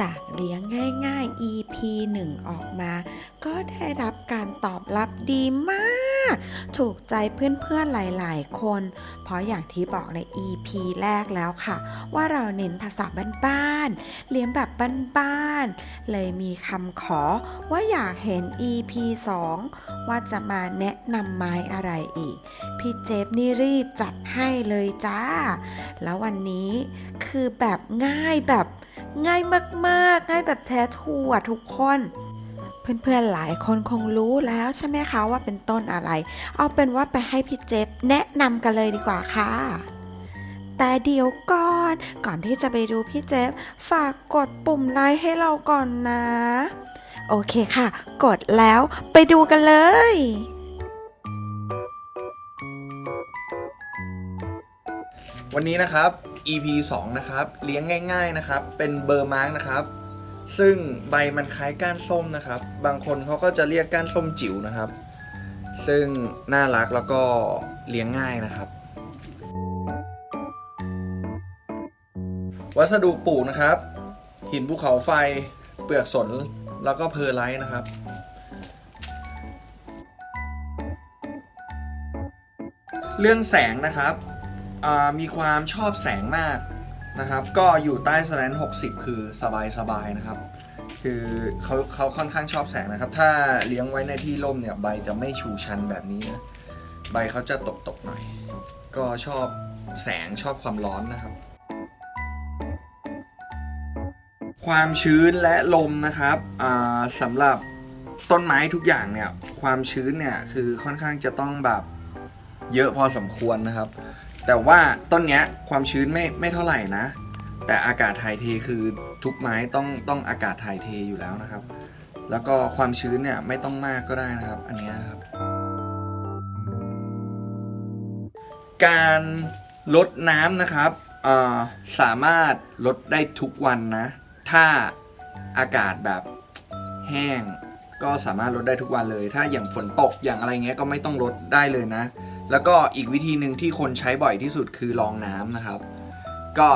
จากเลี้ยงง่าย ๆ EP 1 ออกมา ก็ได้รับการตอบรับดีมาก ถูกใจเพื่อนๆหลายๆ คน เพราะอย่างที่บอกใน EP แรกแล้วค่ะ ว่าเราเน้นภาษาบ้านๆเลี้ยงแบบบ้านๆเลยมีคำขอว่าอยากเห็น EP 2 ว่าจะมาแนะนำไม้อะไรอีก พี่เจฟนี่รีบจัดให้เลยจ้า แล้ววันนี้คือแบบง่ายแบบง่ายมากๆ ง่ายแบบแท้ถูกทุกคน เพื่อนๆหลายคนคงรู้แล้วใช่ไหมคะว่าเป็นต้นอะไร เอาเป็นว่าไปให้พี่เจฟแนะนำกันเลยดีกว่าค่ะ แต่เดี๋ยวก่อน ก่อนที่จะไปดูพี่เจฟฝากกดปุ่มไลค์ให้เราก่อนนะ โอเคค่ะ กดแล้วไปดูกันเลยวันนี้นะครับ EP 2 นะครับ เลี้ยงง่าย ๆ นะครับ เป็นเบอร์มาร์กนะครับ ซึ่งใบมันคล้ายก้านส้มนะครับ บางคนเขาก็จะเรียกก้านส้มจิ๋วนะครับ ซึ่งน่ารักแล้วก็เลี้ยงง่ายนะครับ วัสดุปลูกนะครับ หินภูเขาไฟ เปลือกสนแล้วก็เพอร์ไลท์นะครับเรื่องแสงนะครับ มีความชอบแสงมาก นะครับ ก็อยู่ใต้สแลน60 คือสบายสบายๆนะครับ คือเขาเขาค่อนข้างชอบแสงนะครับ ถ้าเลี้ยงไว้ในที่ร่มเนี่ยใบจะไม่ชูชันแบบนี้นะใบเขาจะตกตกๆหน่อย ก็ชอบแสงชอบความร้อนนะครับ ความชื้นและลมนะครับอ่าสำหรับต้นไม้ทุกอย่างเนี่ยความชื้นเนี่ยคือค่อนข้างจะต้องแบบเยอะพอสมควรนะครับ แต่ว่าต้นเนี้ยความชื้นไม่ไม่เท่าไหร่นะ แต่อากาศถ่ายเทคือทุกไม้ต้องต้องอากาศถ่ายเทอยู่แล้วนะครับ แล้วก็ความชื้นเนี่ยไม่ต้องมากก็ได้นะครับ อันเนี้ยครับ การลดน้ำนะครับเออสามารถลดได้ทุกวันนะ ถ้าอากาศแบบแห้งก็สามารถลดได้ทุกวันเลย ถ้าอย่างฝนตกอย่างอะไรเงี้ยก็ไม่ต้องลดได้เลยนะ แล้วก็อีกวิธีหนึ่งที่คนใช้บ่อยที่สุดคือรองน้ำนะครับ ก็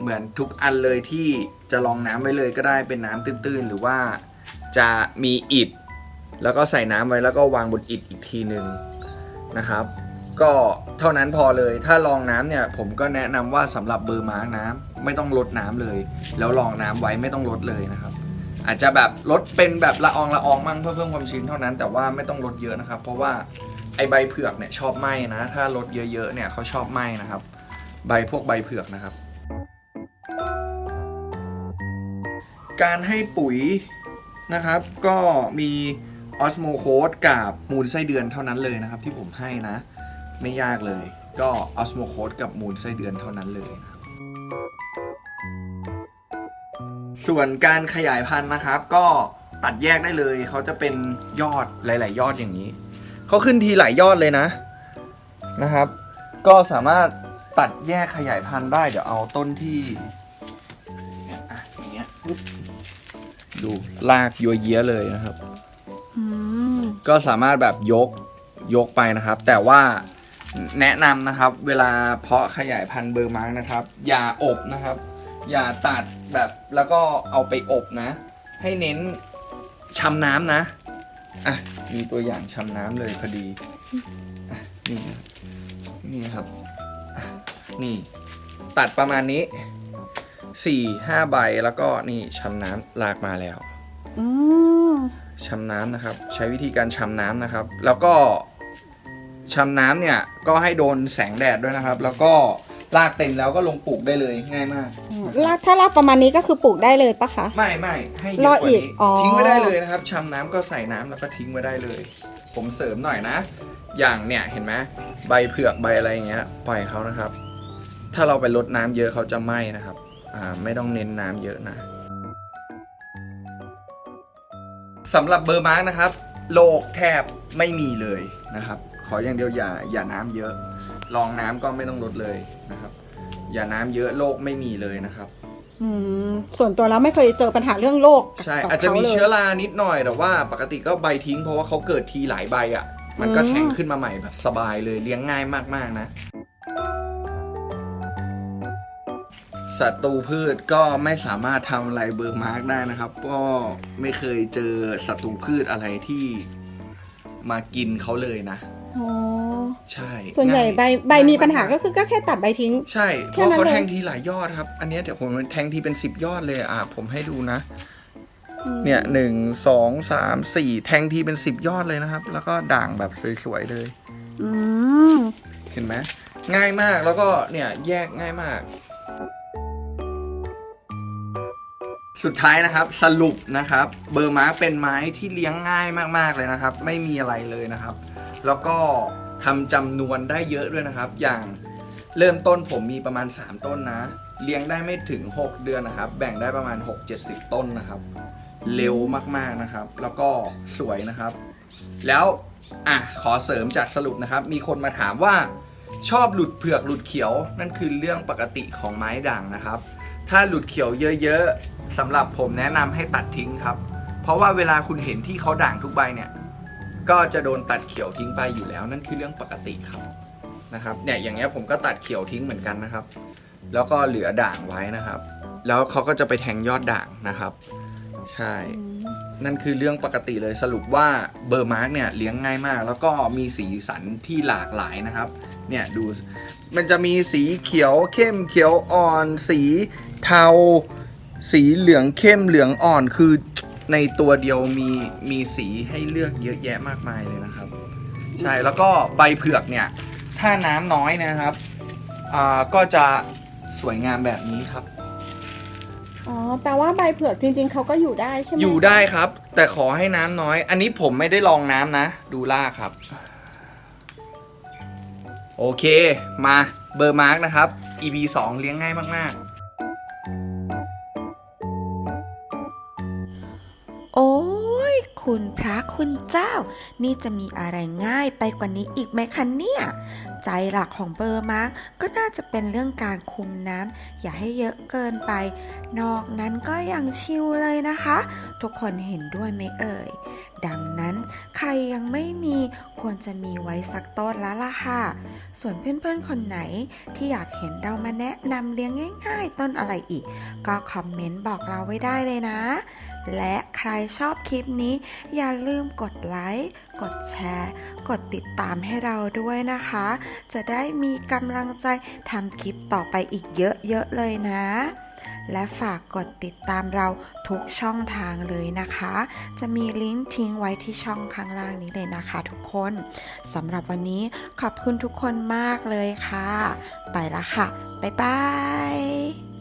เหมือนทุกอันเลยที่จะรองน้ำไว้เลยก็ได้เป็นน้ำตื้นๆ หรือว่าจะมีอิฐ แล้วก็ใส่น้ำไว้แล้วก็วางบนอิฐอีกทีหนึ่งนะครับ ก็เท่านั้นพอเลยถ้ารองน้ำเนี่ยผมก็แนะนำว่าสำหรับเบอร์มาร์กน้ำไม่ต้องลดน้ำเลย แล้วรองน้ำไว้ไม่ต้องลดเลยนะครับ อาจจะแบบลดเป็นแบบละอองละอองมั่งเพื่อเพิ่มความชื้นเท่านั้นแต่ว่าไม่ต้องลดเยอะนะครับ เพราะว่า ไอใบเผือกเนี่ยชอบไหม้นะ ถ้าลดเยอะๆเนี่ยเขาชอบไหม้นะครับ ใบพวกใบเผือกนะครับ การให้ปุ๋ยนะครับ ก็มีออสโมโคดกับมูลไส้เดือนเท่านั้นเลยนะครับ ที่ผมให้นะ ไม่ยากเลย ก็ออสโมโคดกับมูลไส้เดือนเท่านั้นเลยนะส่วนการขยายพันธุ์นะครับ ก็ตัดแยกได้เลยเขาจะเป็นยอดหลาย ๆ ยอดอย่างนี้ เขาขึ้นทีหลายยอดเลยนะนะครับ ก็สามารถตัดแยกขยายพันธุ์ได้ เดี๋ยวเอาต้นที่เนี่ยอะอย่างเงี้ยปุ๊บดูลากยัวเยี้ยเลยนะครับ อืมก็สามารถแบบยกยกไปนะครับ แต่ว่าแนะนำนะครับ เวลาเพาะขยายพันธุ์เบอร์มาร์กนะครับ อย่าอบนะครับ อย่าตัดแบบแล้วก็เอาไปอบนะ ให้เน้นชำน้ำนะอะ มีตัวอย่างชำน้ำเลยพอดีอะนี่นะนี่ครับอะนี่ตัดประมาณนี้สี่ห้าใบแล้วก็นี่ชำน้ำลากมาแล้วอืมชำน้ำนะครับ ใช้วิธีการชำน้ำนะครับ แล้วก็ชำน้ำเนี่ยก็ให้โดนแสงแดดด้วยนะครับ แล้วก็ลากเต็มแล้วก็ลงปลูกได้เลยง่ายมาก ลากถ้าลากประมาณนี้ก็คือปลูกได้เลยปะคะ ไม่ไม่ให้เยรออะกว่าอีกนี้อ๋อ ทิ้งไว้ได้เลยนะครับชำน้ำก็ใส่น้ำแล้วก็ทิ้งไว้ได้เลย ผมเสริมหน่อยนะ อย่างเนี่ยเห็นไหมใบเผือกใบอะไรอย่างเงี้ยปล่อยเขานะครับ ถ้าเราไปลดน้ำเยอะเขาจะไหม้นะครับอ่าไม่ต้องเน้นน้ำเยอะนะสำหรับเบอร์มาร์กนะครับโรคแทบไม่มีเลยนะครับ ขออย่างเดียวอย่าอย่าน้ำเยอะรองน้ำก็ไม่ต้องลดเลยนะครับ อย่าน้ำเยอะโรคไม่มีเลยนะครับ อืมส่วนตัวแล้วไม่เคยเจอปัญหาเรื่องโรคใช่ กับอาจจะมีขลย เชื้อรานิดหน่อยแต่ว่า ปกติก็ใบทิ้ง เพราะว่าเขาเกิดทีหลายใบอะ มันก็อืม แทงขึ้นมาใหม่แบบสบายเลยเลี้ยงง่ายมากๆนะศัตรูพืชก็ไม่สามารถทำอะไรเบอร์มาร์กได้นะครับ ก็ไม่เคยเจอศัตรูพืชอะไรที่มากินเขาเลยนะ อ๋อ ใช่ส่วนใหญ่ใบง่ายใบมีง่ยปัญหาก็คือก็แค่ตัดใบทิ้ง ใช่เพแค่ราะนั้นเขาเลย แทงทีหลายยอดครับ อันเนี้ยเดี๋ยวผมแทงทีเป็นสิบยอดเลยอะผมให้ดูนะ เนี่ยหนึ่งสองสามสี่แทงทีเป็นสิบยอดเลยนะครับ แล้วก็ด่างแบบสวยๆเลย อืม เห็นไหมง่ายมากแล้วก็เนี่ยแยกง่ายมาก สุดท้ายนะครับสรุปนะครับ เบอร์มาร์กเป็นไม้ที่เลี้ยงง่ายมากๆเลยนะครับ ไม่มีอะไรเลยนะครับ แล้วก็ทำจำนวนได้เยอะด้วยนะครับ อย่างเริ่มต้นผมมีประมาณ 3 ต้นนะ เลี้ยงได้ไม่ถึง 6 เดือนนะครับ แบ่งได้ประมาณ 6-70 ต้นนะครับ เร็วมากๆนะครับ แล้วก็สวยนะครับ แล้วอะขอเสริมจากสรุปนะครับ มีคนมาถามว่าชอบหลุดเผือกหลุดเขียวนั่นคือเรื่องปกติของไม้ด่างนะครับ ถ้าหลุดเขียวเยอะๆสำหรับผมแนะนำให้ตัดทิ้งครับ เพราะว่าเวลาคุณเห็นที่เขาด่างทุกใบเนี่ย ก็จะโดนตัดเขียวทิ้งไปอยู่แล้วนั่นคือเรื่องปกติครับนะครับเนี่ยอย่างเงี้ยผมก็ตัดเขียวทิ้งเหมือนกันนะครับ แล้วก็เหลือด่างไว้นะครับ แล้วเขาก็จะไปแทงยอดด่างนะครับ ใช่ นั่นคือเรื่องปกติเลยสรุปว่าเบอร์มาร์กเนี่ยเลี้ยงง่ายมาก แล้วก็มีสีสันที่หลากหลายนะครับเนี่ยดูมันจะมีสีเขียวเข้มเขียวอ่อน สีเทา สีเหลืองเข้มเหลืองอ่อนคือ ในตัวเดียวมีมีสีให้เลือกเยอะแยะมากมายเลยนะครับ ใช่แล้วก็ใบเผือกเนี่ย ถ้าน้ำน้อยนะครับอ่าก็จะสวยงามแบบนี้ครับ อ๋อ แปลว่าใบเผือกจริง ๆ เขาก็อยู่ได้ใช่ไหมอยู่ได้ครับ แต่ขอให้น้ำน้อย อันนี้ผมไม่ได้ลองน้ำนะ ดูล่ากครับ โอเค มาเบอร์มาร์กนะครับ EP 2 เลี้ยงง่ายมากโคุณเจ้า นี่จะมีอะไรง่ายไปกว่านี้อีกไหมคะเนี่ย ใจหลักของเบอร์มาร์กก็น่าจะเป็นเรื่องการคุมน้ำอย่าให้เยอะเกินไป นอกนั้นก็ยังชิลเลยนะคะ ทุกคนเห็นด้วยไหมเอ่ย ดังนั้นใครยังไม่มีควรจะมีไว้สักต้นแล้วล่ะค่ะ ส่วนเพื่อนๆคนไหนที่อยากเห็นเรามาแนะนำเลี้ยงง่าย ๆ ต้นอะไรอีก ก็คอมเมนต์บอกเราไว้ได้เลยนะ และใครชอบคลิปนี้ อย่าลืมกดไลค์กดแชร์ กดติดตามให้เราด้วยนะคะ จะได้มีกำลังใจทำคลิปต่อไปอีกเยอะๆเลยนะ และฝากกดติดตามเราทุกช่องทางเลยนะคะ จะมีลิงก์ทิ้งไว้ที่ช่องข้างล่างนี้เลยนะคะทุกคนสำหรับวันนี้ขอบคุณทุกคนมากเลยค่ะ ไปละค่ะ บ๊ายบาย